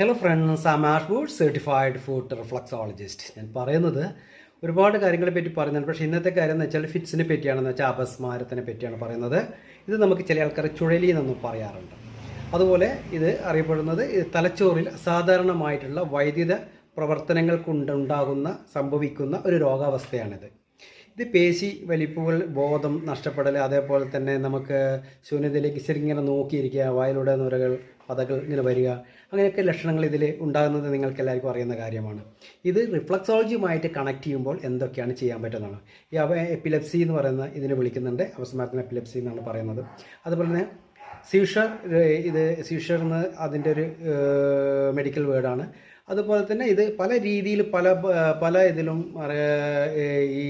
Hello friends I board certified food reflexologist ഞാൻ പറയുന്നത് ഒരുപാട് കാര്യങ്ങളെ പറ്റി പറയുന്നുണ്ട്. പക്ഷേ ഇന്നത്തെ കാര്യം എന്ന് വെച്ചാൽ ഫിറ്റ്സിനെ പറ്റിയാണെന്ന് വെച്ചാൽ അപസ്മാരത്തിനെ പറ്റിയാണ് പറയുന്നത്. ഇത് നമുക്ക് ചില ആൾക്കാർ ചുഴലി എന്നൊന്നും പറയാറുണ്ട്. അതുപോലെ ഇത് അറിയപ്പെടുന്നത് തലച്ചോറിൽ സാധാരണമായിട്ടുള്ള വൈദ്യുത പ്രവർത്തനങ്ങൾ കൊണ്ടുണ്ടാകുന്ന സംഭവിക്കുന്ന ഒരു രോഗാവസ്ഥയാണിത്. ഇത് പേശി വലിപ്പുകൾ ബോധം നഷ്ടപ്പെടൽ അതേപോലെ തന്നെ നമുക്ക് ശൂന്യതയിലേക്ക് ശരിങ്ങനെ നോക്കിയിരിക്കുക വായിലൂടെ നുരകൾ പതകൾ ഇങ്ങനെ വരിക അങ്ങനെയൊക്കെ ലക്ഷണങ്ങൾ ഇതിൽ ഉണ്ടാകുന്നത് നിങ്ങൾക്ക് എല്ലാവർക്കും അറിയുന്ന കാര്യമാണ്. ഇത് റിഫ്ലക്സോളജിയുമായിട്ട് കണക്ട് ചെയ്യുമ്പോൾ എന്തൊക്കെയാണ് ചെയ്യാൻ പറ്റുന്നതാണ് ഈ അവ എപ്പിലെപ്സി എന്ന് പറയുന്ന ഇതിനെ വിളിക്കുന്നുണ്ട്. അവസ്മാരത്തിന് എപ്പിലെപ്സി എന്നാണ് പറയുന്നത്. അതുപോലെ തന്നെ സീഷർ ഇത് സീഷർ എന്ന് അതിന്റെ ഒരു മെഡിക്കൽ വേർഡാണ് അതുപോലെ തന്നെ ഇത് പല രീതിയിൽ പല പല ഇതിലും ഈ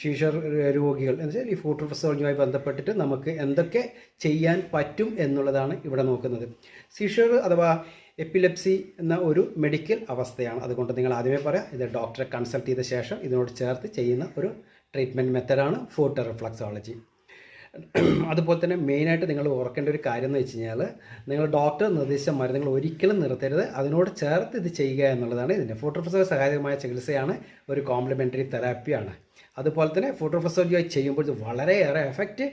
ഷീഷർ രോഗികൾ എന്ന് വെച്ചാൽ ഈ ഫുഡ് റിഫസോളജിയുമായി ബന്ധപ്പെട്ടിട്ട് നമുക്ക് എന്തൊക്കെ ചെയ്യാൻ പറ്റും എന്നുള്ളതാണ് ഇവിടെ നോക്കുന്നത്. സീഷർ അഥവാ എപ്പിലെപ്സി എന്ന ഒരു മെഡിക്കൽ അവസ്ഥയാണ്. അതുകൊണ്ട് നിങ്ങൾ ആദ്യമേ പറയാം ഇത് ഡോക്ടറെ കൺസൾട്ട് ചെയ്ത ശേഷം ഇതിനോട് ചേർത്ത് ചെയ്യുന്ന ഒരു ട്രീറ്റ്മെന്റ് മെത്തഡാണ് ഫോട്ടോ റിഫ്ലക്സോളജി. അതുപോലെ തന്നെ മെയിനായിട്ട് നിങ്ങൾ ഓർക്കേണ്ട ഒരു കാര്യം എന്ന് വെച്ച് കഴിഞ്ഞാൽ നിങ്ങൾ ഡോക്ടർ നിർദ്ദേശിച്ച മരുന്നുകൾ ഒരിക്കലും നിർത്തരുത്. അതിനോട് ചേർത്ത് ഇത് ചെയ്യുക എന്നുള്ളതാണ് ഇതിന്റെ ഫോട്ടോഫസർ സഹായകമായ ചികിത്സയാണ് ഒരു കോംപ്ലിമെന്ററി തെറാപ്പിയാണ് അതുപോലെ തന്നെ ഫോട്ടോഫസോജിയായി ചെയ്യുമ്പോൾ ഇത് വളരെയേറെ എഫക്റ്റ്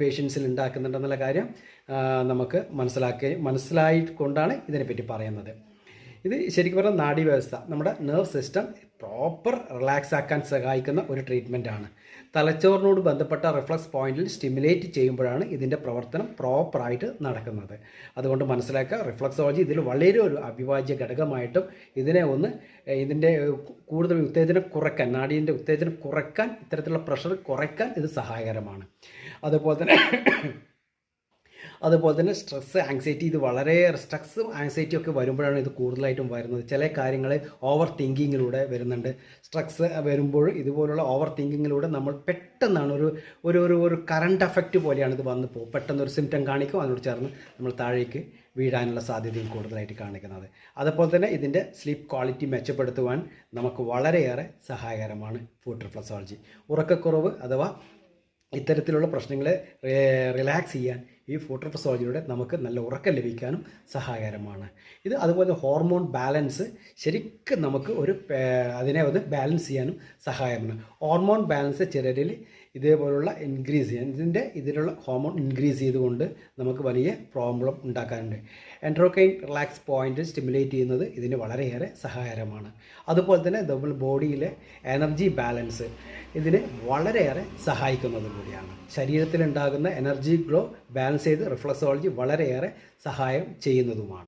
പേഷ്യൻസിൽ ഉണ്ടാക്കുന്നുണ്ടെന്നുള്ള കാര്യം നമുക്ക് മനസ്സിലാക്കി മനസ്സിലായിക്കൊണ്ടാണ് ഇതിനെപ്പറ്റി പറയുന്നത്. ഇത് ശരിക്കും പറഞ്ഞാൽ നാഡി വ്യവസ്ഥ. നമ്മുടെ നെർവ് സിസ്റ്റം പ്രോപ്പർ റിലാക്സ് ആക്കാൻ സഹായിക്കുന്ന ഒരു ട്രീറ്റ്മെന്റ് ആണ്. തലച്ചോറിനോട് ബന്ധപ്പെട്ട റിഫ്ലക്സ് പോയിന്റിൽ സ്റ്റിമുലേറ്റ് ചെയ്യുമ്പോഴാണ് ഇതിന്റെ പ്രവർത്തനം പ്രോപ്പറായിട്ട് നടക്കുന്നത്. അതുകൊണ്ട് മനസ്സിലാക്കുക റിഫ്ലക്സോളജി ഇതിൽ വളരെ ഒരു അവിഭാജ്യ ഘടകമായിട്ടും ഇതിനെ ഒന്ന് ഇതിന്റെ കൂടുതൽ ഉത്തേജനം കുറയ്ക്കാൻ നാടിന്റെ ഉത്തേജനം കുറയ്ക്കാൻ ഇത്തരത്തിലുള്ള പ്രഷർ കുറയ്ക്കാൻ ഇത് സഹായകരമാണ്. അതുപോലെ തന്നെ അതുപോലെ തന്നെ സ്ട്രെസ് ആങ്സൈറ്റി ഇത് വളരെ സ്ട്രെസ് ആങ്സൈറ്റി ഒക്കെ വരുമ്പോഴാണ് ഇത് കൂടുതലായിട്ടും വരുന്നത്. ചില കാര്യങ്ങൾ ഓവർ തിങ്കിങ്ങിലൂടെ വരുന്നുണ്ട്. സ്ട്രെസ് വരുമ്പോൾ ഇതുപോലുള്ള ഓവർ തിങ്കിങ്ങിലൂടെ നമ്മൾ പെട്ടെന്നാണ് ഒരു ഒരു ഒരു ഒരു കറണ്ട് എഫക്റ്റ് പോലെയാണ് ഇത് വന്ന് പോകും പെട്ടെന്ന് ഒരു സിംറ്റം കാണിക്കും അതിനോട് ചേർന്ന് നമ്മൾ താഴേക്ക് വീഴാനുള്ള സാധ്യതയും കൂടുതലായിട്ട് കാണിക്കുന്നത്. അതുപോലെ തന്നെ ഇതിന്റെ സ്ലീപ്പ് ക്വാളിറ്റി മെച്ചപ്പെടുത്തുവാൻ നമുക്ക് വളരെയേറെ സഹായകരമാണ് ഫുഡ് റിഫ്ലക്സോളജി ഉറക്കക്കുറവ് അഥവാ ഇത്തരത്തിലുള്ള പ്രശ്നങ്ങളെ റിലാക്സ് ചെയ്യാൻ ഈ ഫോട്ടോഫസോളജിയിലൂടെ നമുക്ക് നല്ല ഉറക്കം ലഭിക്കാനും സഹായകരമാണ്. ഇത് അതുപോലെ ഹോർമോൺ ബാലൻസ് ശരിക്കും നമുക്ക് ഒരു അതിനെ ഒന്ന് ബാലൻസ് ചെയ്യാനും സഹായമാണ് ഹോർമോൺ ബാലൻസ് ചിലരിൽ ഇതേപോലുള്ള ഇൻക്രീസ് ചെയ്യാൻ ഇതിന്റെ ഇതിലുള്ള ഹോർമോൺ ഇൻക്രീസ് ചെയ്തുകൊണ്ട് നമുക്ക് വലിയ പ്രോബ്ലം ഉണ്ടാക്കാറുണ്ട് എൻട്രോക്കൈൻ റിലാക്സ് പോയിന്റ് സ്റ്റിമുലേറ്റ് ചെയ്യുന്നത് ഇതിന് വളരെയേറെ സഹായകരമാണ്. അതുപോലെ തന്നെ നമ്മൾ ബോഡിയിലെ എനർജി ബാലൻസ് ഇതിന് വളരെയേറെ സഹായിക്കുന്നത് കൂടിയാണ്. ശരീരത്തിലുണ്ടാകുന്ന എനർജി ഗ്ലോ ബാലൻസ് ചെയ്ത് റിഫ്ലക്സോളജി വളരെയേറെ സഹായം ചെയ്യുന്നതുമാണ്.